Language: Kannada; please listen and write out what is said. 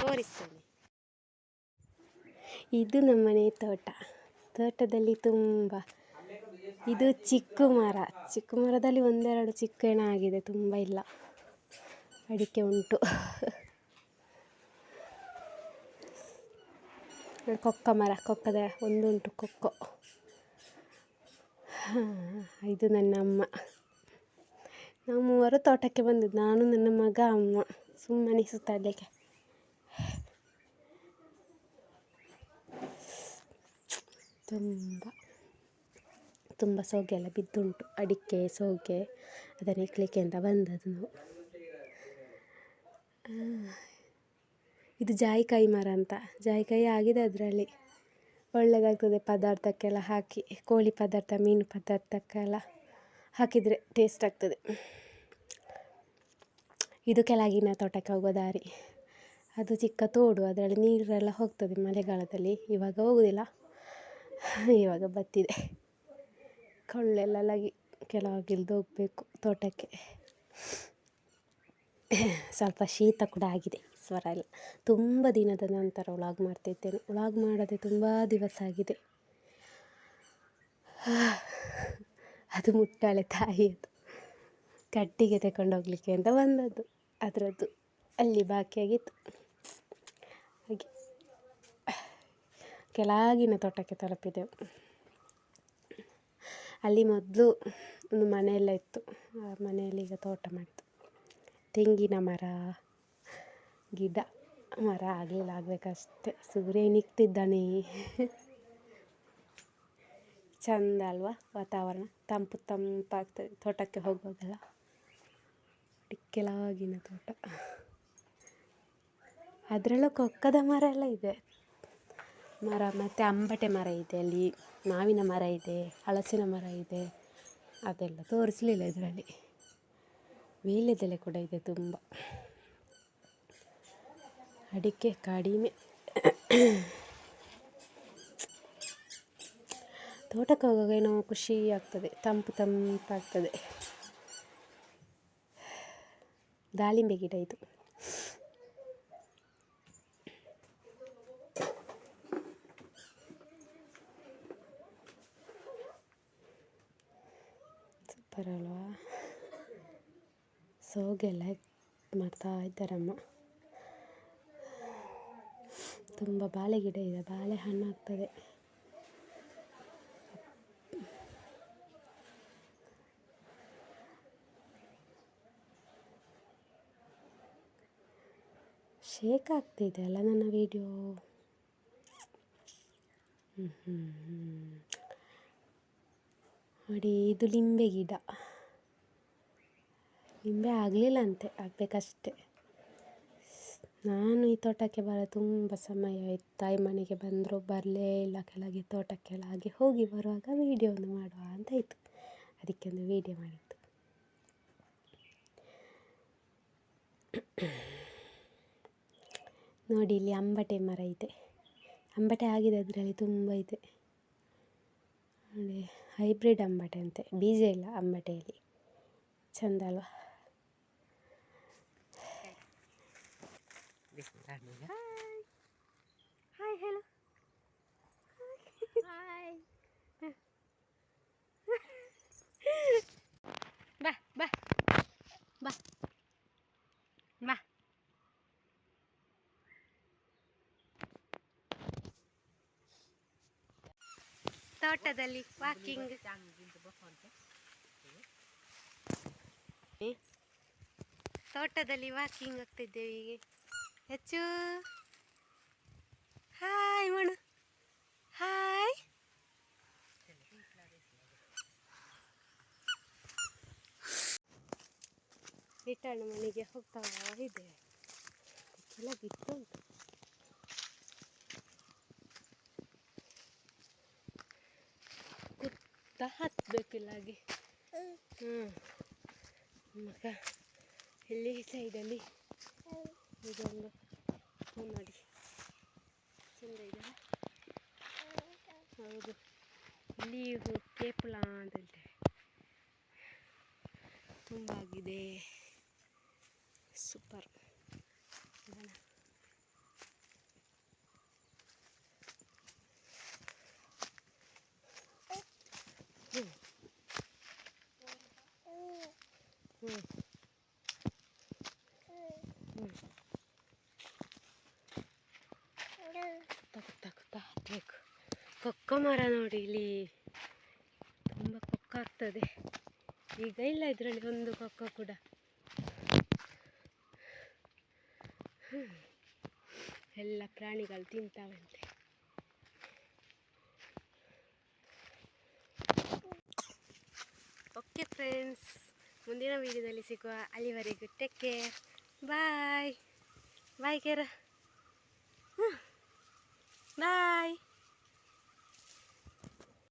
ತೋರಿಸ್ತೇನೆ. ಇದು ನಮ್ಮನೆ ತೋಟ. ತೋಟದಲ್ಲಿ ತುಂಬ, ಇದು ಚಿಕ್ಕ ಮರ. ಚಿಕ್ಕ ಮರದಲ್ಲಿ ಒಂದೆರಡು ಚಿಕ್ಕ ಹೆಣ ಆಗಿದೆ, ತುಂಬ ಇಲ್ಲ. ಅಡಿಕೆ ಉಂಟು. ಕೊಕ್ಕ ಮರ, ಕೊಕ್ಕದ ಒಂದುಂಟು ಕೊಕ್ಕೋ. ಇದು ನನ್ನ ಅಮ್ಮ. ನಾವು ಮೂವರು ತೋಟಕ್ಕೆ ಬಂದದ್ದು. ನಾನು, ನನ್ನ ಮಗ, ಅಮ್ಮ. ಸುಮ್ಮನೆ ಸುತ್ತಾಡಲಿಕ್ಕೆ ತುಂಬ ತುಂಬ ಸೋಗೆ ಎಲ್ಲ ಬಿದ್ದುಂಟು. ಅಡಿಕೆ, ಸೋಗೆ, ಅದನ್ನು ಇಕ್ಕಲಿಕ್ಕೆ ಅಂತ ಬಂದದ್ದು ನಾವು. ಇದು ಜಾಯಿಕಾಯಿ ಮರ ಅಂತ. ಜಾಯಿಕಾಯಿ ಆಗಿದೆ ಅದರಲ್ಲಿ. ಒಳ್ಳೆಯದಾಗ್ತದೆ ಪದಾರ್ಥಕ್ಕೆಲ್ಲ ಹಾಕಿ. ಕೋಳಿ ಪದಾರ್ಥ, ಮೀನು ಪದಾರ್ಥಕ್ಕೆಲ್ಲ. ಹಾಕಿದರೆ ಟೇಸ್ಟ್ ಆಗ್ತದೆ. ಇದು ಕೆಳಗಿನ ತೋಟಕ್ಕೆ ಹೋಗೋ ದಾರಿ. ಅದು ಚಿಕ್ಕ ತೋಡು, ಅದರಲ್ಲಿ ನೀರೆಲ್ಲ ಹೋಗ್ತದೆ ಮಳೆಗಾಲದಲ್ಲಿ. ಇವಾಗ ಹೋಗುವುದಿಲ್ಲ ಇವಾಗ ಬತ್ತಿದೆ. ಕೊಳ್ಳೆಲ್ಲ ಲಗಿ ಕೆಳಗಿಲ್ದು ಹೋಗಬೇಕು ತೋಟಕ್ಕೆ. ಸ್ವಲ್ಪ ಶೀತ ಕೂಡ ಆಗಿದೆ ಸ್ವರ ಎಲ್ಲ. ತುಂಬ ದಿನದ ನಂತರ ವ್ಲಾಗ್ ಮಾಡ್ತಿದ್ದೇನೆ. ವ್ಲಾಗ್ ಮಾಡದೆ ತುಂಬ ದಿವಸ ಆಗಿದೆ. ಅದು ಮುಟ್ಟಾಳೆ ತಾಯಿಯದು ಕಟ್ಟಿಗೆ ತಗೊಂಡು ಹೋಗ್ಲಿಕ್ಕೆ ಅಂತ ಬಂದದ್ದು. ಅದರದ್ದು ಅಲ್ಲಿ ಬಾಕಿಯಾಗಿತ್ತು ಹಾಗೆ ಕೆಳಗಿನ ತೋಟಕ್ಕೆ ತಲುಪಿದೆವು. ಅಲ್ಲಿ ಮೊದಲು ಒಂದು ಮನೆಯೆಲ್ಲ ಇತ್ತು. ಆ ಮನೆಯಲ್ಲಿ ಈಗ ತೋಟ ಮಾಡಿತು ತೆಂಗಿನ ಮರ, ಗಿಡ, ಮರ ಆಗಲಿಲ್ಲ, ಆಗಬೇಕಷ್ಟೆ. ಸೂರ್ಯ ನಿಕ್ತಿದ್ದಾನೆ ಚಂದ ಅಲ್ವಾ ವಾತಾವರಣ? ತಂಪು ತಂಪಾಗ್ತದೆ ತೋಟಕ್ಕೆ ಹೋಗುವಾಗೆಲ್ಲ ಕೆಳಗಿನ ತೋಟ. ಅದರಲ್ಲೂ ಕೊಕ್ಕದ ಮರ ಎಲ್ಲ ಇದೆ. ಮರ ಮತ್ತು ಅಂಬಟೆ ಮರ ಇದೆ ಅಲ್ಲಿ. ಮಾವಿನ ಮರ ಇದೆ, ಹಲಸಿನ ಮರ ಇದೆ. ಅದೆಲ್ಲ ತೋರಿಸಲಿಲ್ಲ ಇದರಲ್ಲಿ. ವೀಳ್ಯದೆಲೆ ಕೂಡ ಇದೆ ತುಂಬ. ಅಡಿಕೆ ಕಡಿಮೆ. ತೋಟಕ್ಕೆ ಹೋಗುವಾಗ ಏನೋ ಖುಷಿ ಆಗ್ತದೆ, ತಂಪು ತಂಪಾಗ್ತದೆ. ದಾಳಿಂಬೆ ಗಿಡ ಇದು. ಸೂಪರ್ ಅಲ್ವಾ? ಸೋಗೆಲ್ಲ ಮಾಡ್ತಾ ಇದ್ದಾರಮ್ಮ. ತುಂಬ ಬಾಳೆ ಗಿಡ ಇದೆ ಬಾಳೆಹಣ್ಣು ಆಗ್ತದೆ. ಶೇಕ್ ಆಗ್ತಿದೆ ಅಲ್ಲ ನನ್ನ ವಿಡಿಯೋ ನೋಡಿ, ಇದು ಲಿಂಬೆ ಗಿಡ. ಲಿಂಬೆ ಆಗಲಿಲ್ಲ ಅಂತೆ, ಆಗಬೇಕಷ್ಟೆ. ನಾನು ಈ ತೋಟಕ್ಕೆ ಬರ ತುಂಬ ಸಮಯ ಆಯಿತು. ತಾಯಿ ಮನೆಗೆ ಬಂದರು ಬರಲೇ ಇಲ್ಲ, ಕೆಳಗೆ ತೋಟಕ್ಕೆಲ್ಲ ಹಾಗೆ ಹೋಗಿ ಬರುವಾಗ ವೀಡಿಯೋ ಒಂದು ಮಾಡುವ ಅಂತ ಇತ್ತು ಅದಕ್ಕೆ ಒಂದು ವೀಡಿಯೋ ಮಾಡಿದ್ದು. ನೋಡಿ, ಇಲ್ಲಿ ಅಂಬಟೆ ಮರ ಇದೆ. ಅಂಬಟೆ ಆಗಿದೆ, ಅದರಲ್ಲಿ ತುಂಬ ಇದೆ. ನೋಡಿ, ಹೈಬ್ರಿಡ್ ಅಂಬಟೆ ಅಂತೆ. ಬೀಜ ಇಲ್ಲ ಅಂಬಟೆಯಲ್ಲಿ. ಚಂದ ಅಲ್ವಾ? ಹಾಯ್ ಹಲೋ ಹಾಯ್ ಬಾ ಬಾ ಬಾ ಬಾ ತೋಟದಲ್ಲಿ ವಾಕಿಂಗ್ ತೋಟದಲ್ಲಿ ವಾಕಿಂಗ್ ಆಗ್ತಿದ್ದೇವೆ ಈಗ ಹೆಚ್ಚು. ಹಾಯ್ ಮಣು ಹಾಯ್ ರಿಟರ್ನ್ ಮನೆಗೆ ಹೋಗ್ತಾ ಇದೆ ಎಲ್ಲ ಬಿತ್ತು ಹತ್ತಬೇಕಿಲ್ಲ ಹಾಗೆ ಹ್ಞೂ ಮಗ ಇಲ್ಲಿ ಸೈಡಲ್ಲಿ? ಇದೊಂದು ನೋಡಿ ಚಂದ ಇದೆ ಹೌದು. ಇಲ್ಲಿ ಹೂಕ್ಕೆ ಅಂತ. ಹೇಳ್ತೇವೆ ತುಂಬ ಆಗಿದೆ ಸೂಪರ್. ಹಾಕಬೇಕು ಕೊಕ್ಕ ಮರ ನೋಡಿ ಇಲ್ಲಿ. ತುಂಬ ಕೊಕ್ಕ ಆಗ್ತದೆ. ಈಗ ಇಲ್ಲ ಇದರಲ್ಲಿ ಒಂದು ಕೊಕ್ಕ ಕೂಡ. ಎಲ್ಲ ಪ್ರಾಣಿಗಳು ತಿಂತಾವಂತೆ. ಓಕೆ ಫ್ರೆಂಡ್ಸ್ ಮುಂದಿನ ವೀಡಿಯೋದಲ್ಲಿ ಸಿಗುವ ಅಲ್ಲಿವರೆಗೂ tech care bye bye care bye